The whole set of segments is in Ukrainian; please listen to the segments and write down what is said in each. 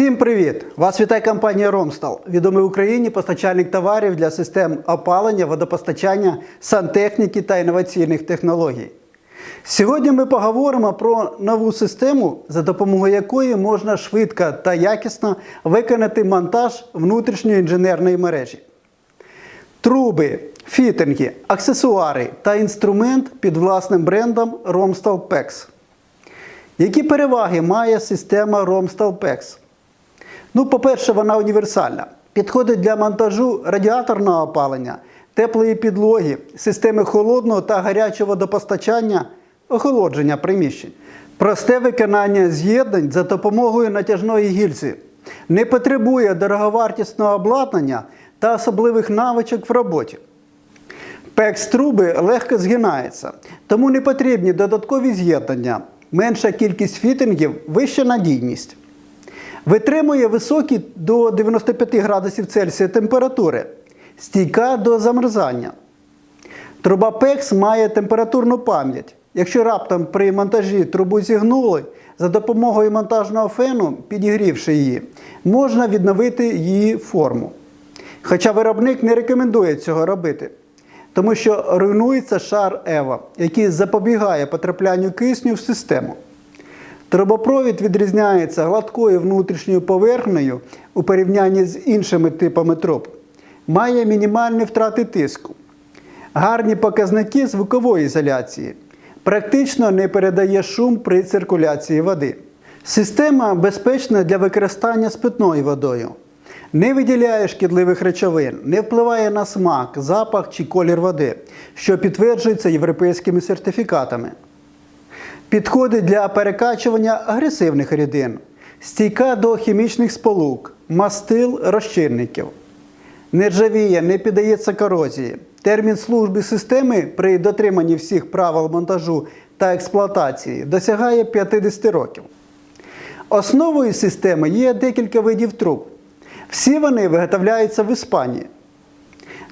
Всім привіт! Вас вітає компанія Ромстал, відомий Україні постачальник товарів для систем опалення, водопостачання, сантехніки та інноваційних технологій. Сьогодні ми поговоримо про нову систему, за допомогою якої можна швидко та якісно виконати монтаж внутрішньої інженерної мережі. Труби, фітинги, аксесуари та інструмент під власним брендом Romstal PEX. Які переваги має система Romstal PEX? Ну, по-перше, вона універсальна. Підходить для монтажу радіаторного опалення, теплої підлоги, системи холодного та гарячого водопостачання, охолодження приміщень. Просте виконання з'єднань за допомогою натяжної гільзи. Не потребує дороговартісного обладнання та особливих навичок в роботі. Пекс труби легко згинаються, тому не потрібні додаткові з'єднання, менша кількість фітингів, вища надійність. Витримує високі до 95 градусів Цельсія температури, стійка до замерзання. Труба PEX має температурну пам'ять. Якщо раптом при монтажі трубу зігнули, за допомогою монтажного фену, підігрівши її, можна відновити її форму. Хоча виробник не рекомендує цього робити, тому що руйнується шар Ева, який запобігає потраплянню кисню в систему. Трубопровід відрізняється гладкою внутрішньою поверхнею у порівнянні з іншими типами труб. Має мінімальні втрати тиску, гарні показники звукової ізоляції, практично не передає шум при циркуляції води. Система безпечна для використання з питною водою. Не виділяє шкідливих речовин, не впливає на смак, запах чи колір води, що підтверджується європейськими сертифікатами. Підходить для перекачування агресивних рідин, стійка до хімічних сполук, мастил, розчинників. Не ржавіє, не піддається корозії. Термін служби системи при дотриманні всіх правил монтажу та експлуатації досягає 50 років. Основою системи є декілька видів труб. Всі вони виготовляються в Іспанії.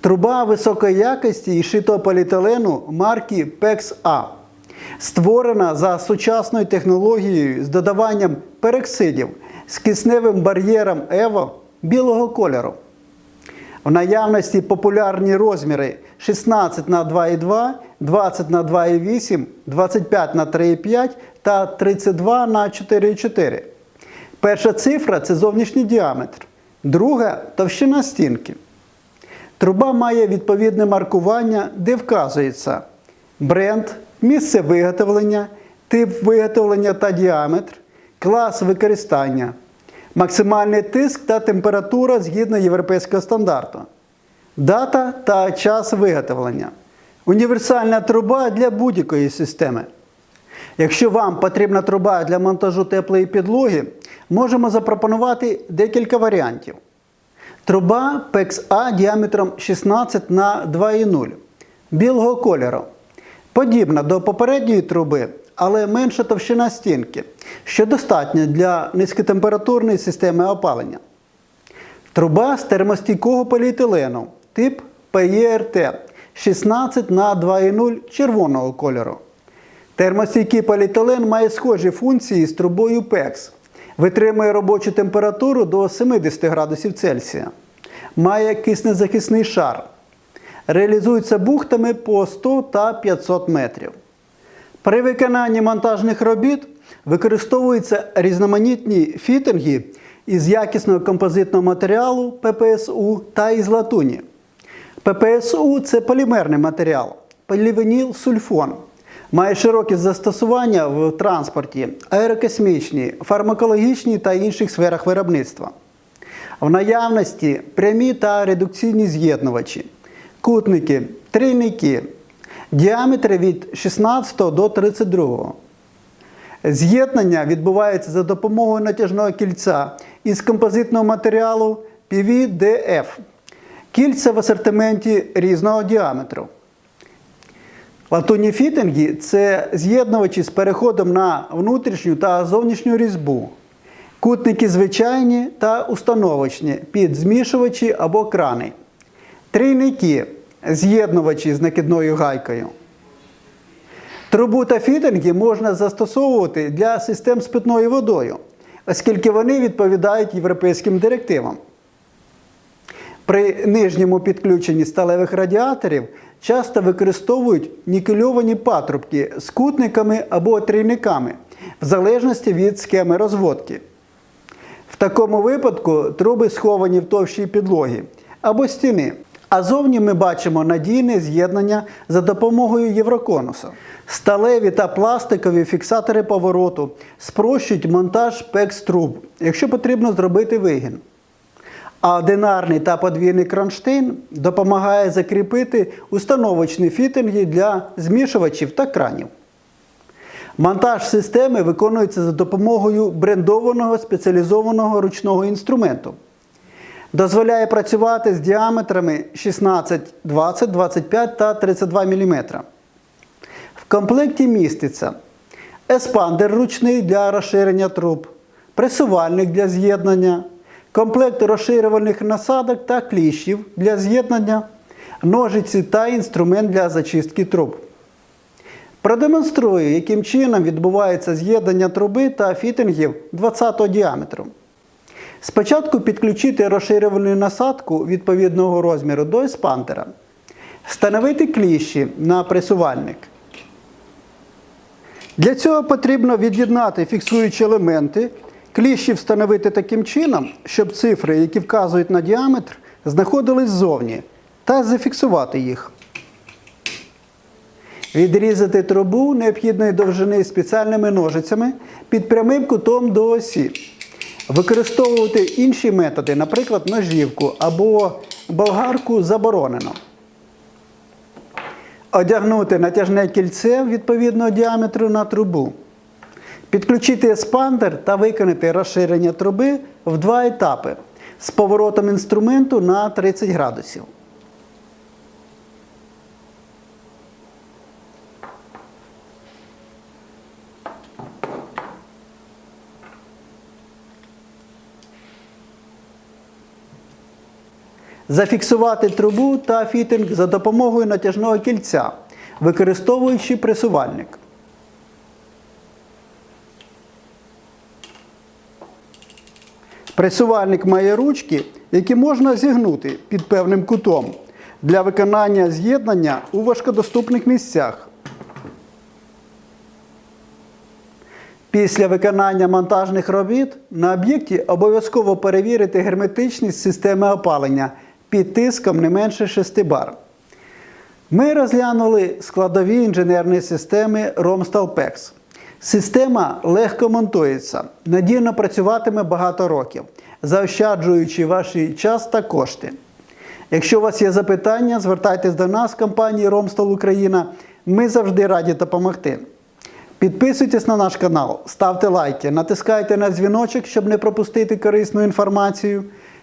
Труба високої якості і шитого поліетилену марки PEX A, створена за сучасною технологією з додаванням пероксидів з кисневим бар'єром EVO білого кольору. В наявності популярні розміри 16 на 2,2, 20 на 2,8, 25 на 3,5 та 32 на 4,4. Перша цифра це зовнішній діаметр, друга товщина стінки. Труба має відповідне маркування, де вказується бренд, місце виготовлення, тип виготовлення та діаметр, клас використання, максимальний тиск та температура згідно європейського стандарту, дата та час виготовлення. Універсальна труба для будь-якої системи. Якщо вам потрібна труба для монтажу теплої підлоги, можемо запропонувати декілька варіантів. Труба PEX A діаметром 16 на 2,0 білого кольору. Подібна до попередньої труби, але менша товщина стінки, що достатньо для низькотемпературної системи опалення. Труба з термостійкого поліетилену тип PERT 16 на 2,0 червоного кольору. Термостійкий поліетилен має схожі функції з трубою PEX. Витримує робочу температуру до 70 градусів Цельсія. Має киснезахисний шар. Реалізується бухтами по 100 та 500 метрів. При виконанні монтажних робіт використовуються різноманітні фітинги із якісного композитного матеріалу ППСУ та із латуні. ППСУ це полімерний матеріал, полівініл сульфон. Має широке застосування в транспорті, аерокосмічній, фармакологічній та інших сферах виробництва. В наявності прямі та редукційні з'єднувачі, кутники, трійники, діаметри від 16 до 32. З'єднання відбувається за допомогою натяжного кільця із композитного матеріалу PVDF. Кільця в асортименті різного діаметру. Латунні фітинги це з'єднувачі з переходом на внутрішню та зовнішню різьбу. Кутники звичайні та установочні під змішувачі або крани. Трійники з'єднувачі з накидною гайкою. Трубу та фітинги можна застосовувати для систем з питною водою. оскільки вони відповідають європейським директивам. При нижньому підключенні сталевих радіаторів часто використовують нікельовані патрубки з кутниками або трійниками, в залежності від схеми розводки. В такому випадку труби сховані в товщій підлогі або стіни. А зовні ми бачимо надійне з'єднання за допомогою євроконуса. Сталеві та пластикові фіксатори повороту спрощують монтаж пекс труб, якщо потрібно зробити вигін. А одинарний та подвійний кронштейн допомагає закріпити установочні фітинги для змішувачів та кранів. Монтаж системи виконується за допомогою брендованого спеціалізованого ручного інструменту. Дозволяє працювати з діаметрами 16, 20, 25 та 32 мм. В комплекті міститься еспандер ручний для розширення труб, пресувальник для з'єднання, комплект розширювальних насадок та кліщів для з'єднання, ножиці та інструмент для зачистки труб. Продемонструю, яким чином відбувається з'єднання труби та фітингів 20 діаметру. Спочатку підключити розширювальну насадку відповідного розміру до еспантера. Встановити кліщі на пресувальник. Для цього потрібно від'єднати фіксуючі елементи, кліщі встановити таким чином, щоб цифри, які вказують на діаметр, знаходились ззовні, та зафіксувати їх. Відрізати трубу необхідної довжини спеціальними ножицями під прямим кутом до осі. Використовувати інші методи, наприклад, ножівку або болгарку заборонено. Одягнути натяжне кільце відповідного діаметру на трубу. Підключити еспандер та виконати розширення труби в два етапи з поворотом інструменту на 30 градусів. Зафіксувати трубу та фітинг за допомогою натяжного кільця, використовуючи пресувальник. Пресувальник має ручки, які можна зігнути під певним кутом для виконання з'єднання у важкодоступних місцях. Після виконання монтажних робіт на об'єкті обов'язково перевірити герметичність системи опалення під тиском не менше 6 бар. Ми розглянули складові інженерної системи Romstal-PEX. Система легко монтується, надійно працюватиме багато років, заощаджуючи ваш час та кошти. Якщо у вас є запитання, звертайтесь до нас, компанії Romstal Україна. Ми завжди раді допомогти. Підписуйтесь на наш канал, ставте лайки, натискайте на дзвіночок, щоб не пропустити корисну інформацію.